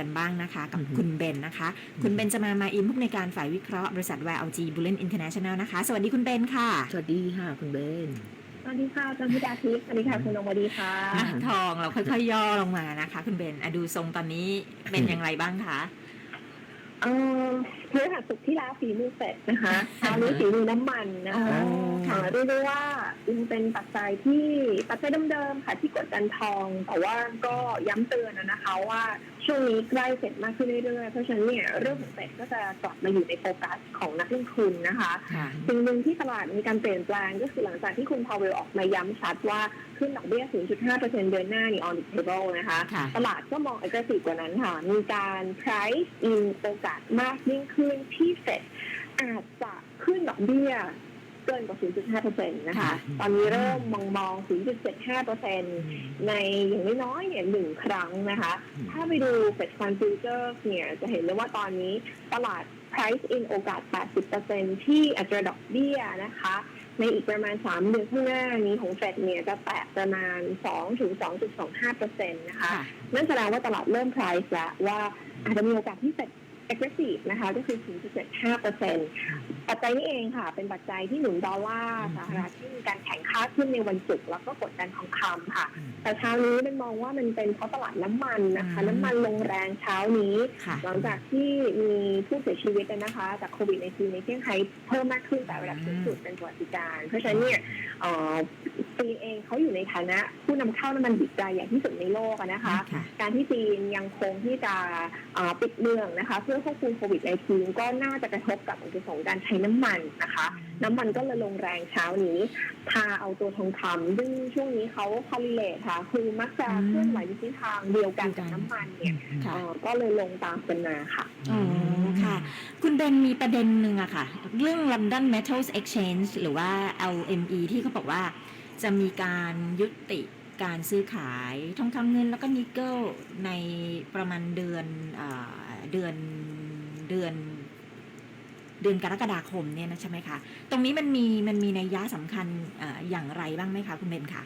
กันบ้างนะคะ กับอือฮึคุณเบนนะคะ คุณเบนจะมามาอินผู้อำนวยการฝ่ายวิเคราะห์บริษัท YLG Bullion International นะคะ สวัสดีคุณเบนค่ะ สวัสดีค่ะคุณเบนสวัสดีค่ะอาจารย์พิดาทิพย์สวัสดีค่ะคุณนงวดีค่ะอะทองเราค่อยๆย่อลงมานะคะ คุณเบนอะดูทรงตอนนี้เป็นอย่างไรบ้างคะเอ่อ พฤหัสศุกร์ที่แล้วฝีมือเสร็จนะคะคราวนี้ฝีมือน้ำมันนะคะอ๋อค่ะเรียกได้ว่ายังเป็นปัจจัยที่ปัจจัยเดิมๆค่ะที่กดดันทอง แต่ว่าก็ย้ำเตือนนะคะว่าช่วงนี้ใกล้เสร็จมากขึ้นเรื่อยๆ เพราะฉะนั้นเนี่ยเรื่องของเสร็จก็จะกลับมาอยู่ในโฟกัสของนักลงทุนนะคะค่ะสิ่งหนึ่งที่ตลาดมีการเปลี่ยนแปลงก็คือหลังจากที่คุณพาวเวลออกมาย้ำชัดว่าขึ้นดอกเบี้ย 0.5%เดือนหน้านี่ on the table นะคะค่ะตลาดก็มอง aggressive กว่านั้นค่ะ มีการ price in โอกาสมากยิ่งขึ้นที่เฟดอาจจะขึ้นดอกเบี้ยเกินกว่า 0.5%นะคะค่ะตอนนี้เริ่มมองมอง 0.75%ในอย่างน้อยๆเนี่ยหนึ่งครั้งนะคะอืมถ้าไปดู Fed Fund Futures เนี่ยจะเห็นเลยว่าตอนนี้ตลาด price in โอกาส 80%ที่อัตราดอกเบี้ยนะคะ ในอีกประมาณ 3 เดือนข้างหน้านี้ของเฟดเนี่ยจะแตะประมาณ2ถึง2.25%นะคะค่ะนั่นแสดงว่าตลาดเริ่ม price แล้วว่าอาจจะมีโอกาสที่เฟด aggressive นะคะก็คือ 0.75%ปัจจัยนี้เองค่ะ เป็นปัจจัยที่หนุนดอลลาร์สหรัฐที่มีการแข่งค่าขึ้นในวันศุกร์แล้วก็กดดันทองคำค่ะ แต่เช้านี้เป็นมองว่ามันเป็นเพราะตลาดน้ำมันนะคะอืมน้ำมันลงแรงเช้านี้ค่ะหลังจากที่มีผู้เสียชีวิตนะคะ จากโควิดในในเซี่ยงไฮ้เพิ่มมากขึ้นแต่ระดับสูงสุดเป็นประวัติการณ์เพราะฉะนั้นเนี่ย เอ่อจีนเองเขาอยู่ในฐานะผู้นำเข้าน้ำมันดิบรายใหญ่ที่สุดในโลกอะนะคะค่ะการที่จีนยังคงที่จะเอ่อปิดเมืองนะคะ เพื่อควบคุมโควิด -19 ก็น่าจะกระทบกับอุปสงค์การใช้น้ำมันนะคะ น้ำมันก็เลยลงแรงเช้านี้ พาเอาตัวทองคำซึ่งช่วงนี้เขาคอลเลตค่ะ คือมักจะเคลื่อนไหวในทิศทางเดียวกันกับน้ำมันเนี่ยค่ะเอ่อก็เลยลงตามกันมาค่ะอ๋อค่ะ คุณเบนมีประเด็นหนึ่งอะค่ะ เรื่อง London Metals Exchange หรือว่า LME ที่เขาบอกว่า จะมีการยุติการซื้อขายทองคำเงินแล้วก็นิกเกิลในประมาณเดือนเอ่อเดือนเดือนเดือนกรกฎาคมเนี่ยนะใช่ไหมคะ ตรงนี้มันมีมันมีนัยยะสำคัญเอออย่างไรบ้างไหมคะ คุณเบนคะ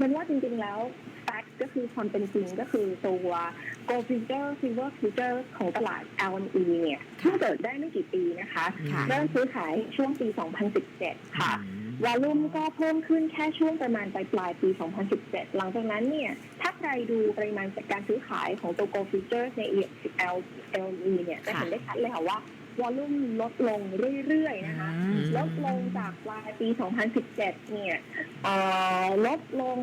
มันว่าจริงๆแล้ว fact ก็คือความเป็นจริงก็คือตัว gold future silver future ของตลาด LME เนี่ยเพิ่งเกิดได้ไม่กี่ปีนะคะค่ะเริ่มซื้อขายช่วงปี 2017 ค่ะ วอลลุ่มก็เพิ่มขึ้นแค่ช่วงประมาณปลายปลายๆปี 2017 หลังจากนั้นเนี่ย ถ้าใครดูปริมาณการซื้อขายของตัว Gold Futures ใน L LME เนี่ยจะเห็นได้ชัดเลยค่ะว่าวอลลุ่มลดลงเรื่อยๆนะคะอืมลดลงจากปลายปี 2017 เนี่ยเอ่อลดลง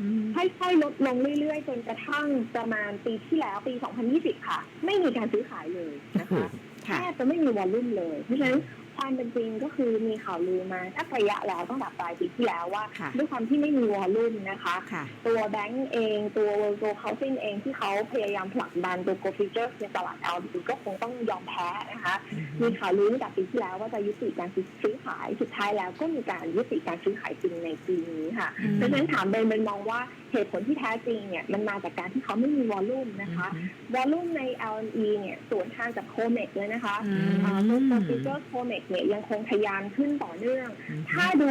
อืมค่อยๆลดลงเรื่อยๆ จนกระทั่งประมาณปีที่แล้วปี 2020 ค่ะ ไม่มีการซื้อขายเลยนะคะแทค่ะบจะไม่มีวอลลุ่มเลย เพราะฉะนั้นความเป็นจริงก็คือมีข่าวลือมาสักระยะแล้วตั้งแต่ปลายปีที่แล้วว่าค่ะด้วยความที่ไม่มีวอลลุ่มนะคะค่ะตัวแบงก์เองตัว World Gold Housing เองที่เขาพยายามผลักดันตัว Gold Futures ในตลาด LD ก็คงต้องยอมแพ้นะคะ มีข่าวลือตั้งแต่ปีที่แล้วว่าจะยุติการซื้อขายสุดท้ายแล้วก็มีการยุติการซื้อขายจริงในปีนี้ค่ะอืมเพราะฉะนั้นถามเบนเบนมองว่าเหตุผลที่แท้จริงเนี่ยมันมาจากการที่เขาไม่มีวอลลุ่มนะคะวอลลุ่มใน LME เนี่ยส่วนทางจากโคเมกเลยนะคะอืมอ่าตัวตัวฟิเจอร์โคเมกเนี่ยยังคงทะยานขึ้นต่อเนื่อง ถ้าดู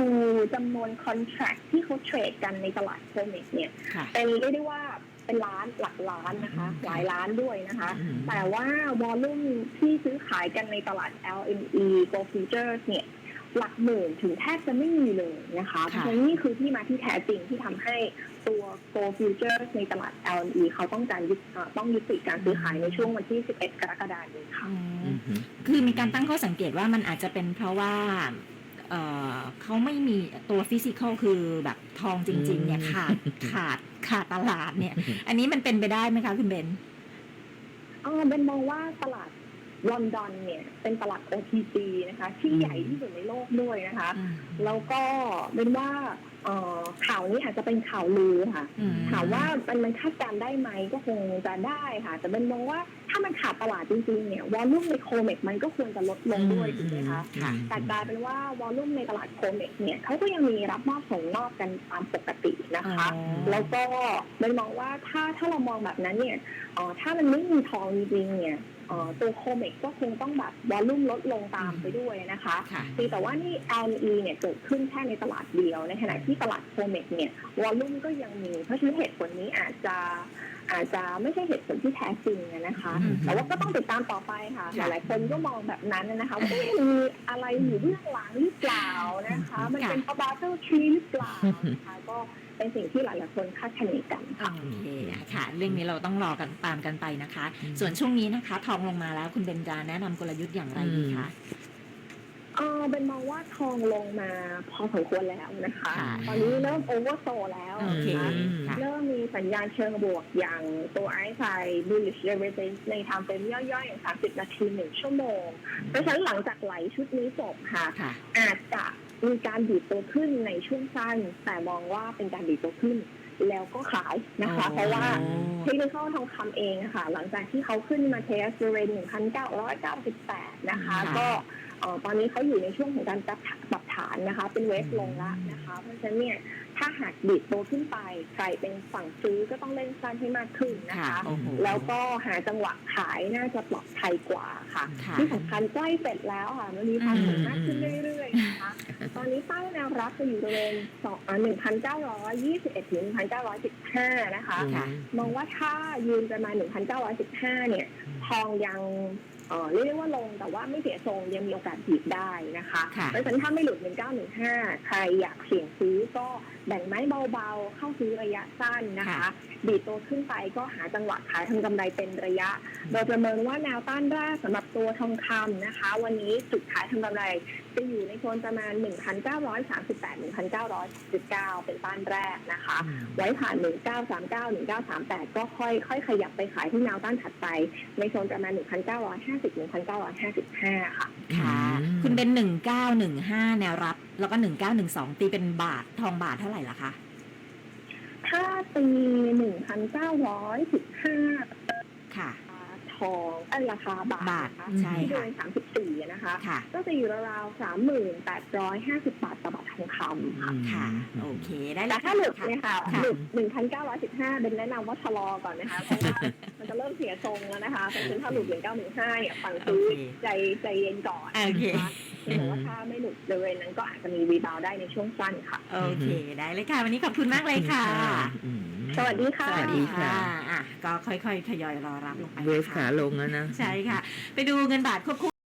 จำนวนคอนแท c t ที่เขาเทรดกันในตลาดโคเมกเนี่ยค่ะเป็นเรียกได้ว่าเป็นล้านหลักล้านนะคะ หลายล้านด้วยนะคะ แต่ว่าวอลลุ่มที่ซื้อขายกันในตลาด LME Gold Futures เนี่ย หลักหมื่นถึงแทบจะไม่มีเลยนะคะ เพค่ะราะฉะนั้นนี่คือที่มาที่แท้จริงที่ทำให้ตัว Gold Futures ในตลาด LME เขาต้องการยุติเอ่อต้องยุติการซื้อขายในช่วงวันที่ 11 กรกฎาคมนี้ค่ะอืมคือมีการตั้งข้อสังเกตว่ามันอาจจะเป็นเพราะว่าเอ่อเขาไม่มีตัวฟิสิกอลคือแบบทองจริง ๆ เนี่ยอืมขาดขาดขาดตลาดเนี่ย อันนี้มันเป็นไปได้ไหมคะคุณเบนเออเบนมองว่าตลาด ลอนดอนเนี่ยเป็นตลาด OTC นะคะที่อืมใหญ่ที่สุดในโลกด้วยนะคะ แล้วก็เป็นว่าเอ่อข่าวนี้อาจจะเป็นข่าวลือค่ะอืมถามว่ามันมันคาดการณ์ได้ไหมก็คงจะได้ค่ะ แต่เป็นมองว่าถ้ามันขาดตลาดจริงๆเนี่ยวอลลุ่มในโคเมกมันก็ควรจะลดลงด้วยถูกไหมคะค่ะแต่กลายเป็นว่าวอลลุ่มในตลาดโคเมกเนี่ยเขาก็ยังมีรับมอบส่งมอบกันตามปกตินะคะอ๋อแล้วก็เป็นมองว่าถ้าถ้าเรามองแบบนั้นเนี่ยเอ่อถ้ามันไม่มีทองจริงๆเนี่ยเอ่อ ตัวโคเมกก็คงต้องแบบวอลลุ่มลดลงตามไปด้วยนะคะค่ะเพียงแต่ว่านี่ LME เนี่ยเกิดขึ้นแค่ในตลาดเดียว ในขณะที่ตลาดโคเมกเนี่ยวอลลุ่มก็ยังมี เพราะฉะนั้นเหตุผลนี้อาจจะ อาจจะไม่ใช่เหตุผลที่แท้จริงอะนะคะอืมแต่ว่าก็ต้องติดตามต่อไปค่ะหค่ะลายๆคนก็มองแบบนั้นนะคะว่าเอ๊ะมีอะไรอยู่เบื้องหลังหรือเปล่านะคะ มันเป็นค่ะบาร์เตอร์ทรีหรือเปล่านะคะก็เป็นสิ่งที่หลายๆคนคาดคะเนกันค่ะโอเคค่ะเรื่องนี้เราต้องรอกันตามกันไปนะคะ ส่วนช่วงนี้นะคะ ทองลงมาแล้วคุณเบนจาแนะนำกลยุทธ์อย่างไรดีคะเออเป็นมองว่าทองลงมาพอสมควรแล้วนะคะค่ะตอนนี้เริ่มโอเวอร์โซแล้วโอเคนะคะค่ะเริ่มมี สัญญาณเชิงบวกอย่างตัวไอซ์ไซ bullish divergence ในทางเป็นย่อยๆ อย่าง 30 นาทีหนึ่งชั่วโมง เพราะฉะนั้นหลังจากไหลชุดนี้จบค่ะค่ะ อาจจะมีการดีดตัวขึ้นในช่วงสั้น แต่มองว่าเป็นการดีดตัวขึ้นแล้วก็ขายนะคะอ๋อเพราะว่าเทคนิคทองคำเองอะค่ะ หลังจากที่เขาขึ้นมาเทสบริเวณ1,998 นะคะค่ะก็เอ่อตอนนี้เขาอยู่ในช่วงของการปรับปรับฐานนะคะ เป็นเวฟลงละนะคะ เพราะฉะนั้นเนี่ย ถ้าหากดีดตัวขึ้นไปใครเป็นฝั่งซื้อก็ต้องเล่นสั้นให้มากขึ้นนะค่ะคะโอ้โหแล้วก็หาจังหวะขายน่าจะปลอดภัยกว่าค่ะค่ะที่สำคัญใกล้เสร็จแล้วค่ะ มันมีความอืมหนุนมากขึ้นเรื่อยๆนะคะ ตอนนี้ตั้งแนวรับจะอยู่บริเวณสองหนึ่งพันเก้าร้อยยี่สิบเอ็ดถึงหนึ่งพันเก้าร้อยสิบห้านะคะค่ะมองว่าถ้ายืนประมาณหนึ่งพันเก้าร้อยสิบห้าเนี่ย ทองยัง เอ่อเรียกได้ว่าลงแต่ว่าไม่เสียทรงยังมีโอกาสถีบได้นะคะค่ะเพราะฉะนั้นถ้าไม่หลุด 1915 ใครอยากเสี่ยงซื้อก็แบ่งไม้เบาๆ เข้าซื้อระยะสั้นนะคะค่ะดีดตัวขึ้นไปก็หาจังหวะขายทำกำไรเป็นระยะ โดยประเมินว่าแนวต้านแรกสำหรับตัวทองคำนะคะ วันนี้จุดขายทำกำไร จะอยู่ในโซนประมาณ 1,938-1,919 เป็นต้านแรกนะคะ ไว้ผ่าน 1939 1938 ก็ค่อยค่อยขยับไปขายที่แนวต้านถัดไป ในโซนประมาณ 1,950 1,955 ค่ะ ค่ะอืมคุณเป็นหนึ่งเก้าหนึ่งห้าแนวรับ แล้วก็หนึ่งเก้าหนึ่งสองตีเป็นบาท ทองบาทเท่าไหร่ล่ะคะ ถ้าตี 1,915 ค่ะ ทองเอ้ยราคาบาทบาทนะคะใช่ที่เดิค่ะน34 นะคะค่ะก็จะอยู่ราวๆ3,850 บาทต่อบาททองคำค่ะค่ะโอเค ได้แต่แล้วถ้าหลุดเนี่ยค่ะค่ะหลุด1,915 เป็นแนะนำว่าชะลอก่อนนะคะ เพราะว่ามันจะเริ่มเสียทรงแล้วนะคะเพราะฉะนั้นถ้าหลุด1,915เนี่ยฝั่งโอซื้อเคใจใจเย็นก่อนโอเคนะคะ แต่ว่าถ้าไม่หลุดบริเวณนั้นก็อาจจะมีรีบาวด์ได้ในช่วงสั้นค่ะ โอเคได้เลยค่ะ วันนี้ขอบคุณมากเลยค่ะอืมสวัสดีค่ะ สวัสดีค่ะค่ะอะ ก็ค่อยๆ ทยอยรอรับลงไปเวฟนะคะขาลงแล้วนะ ใช่ค่ะ ไปดูเงินบาทควบคู่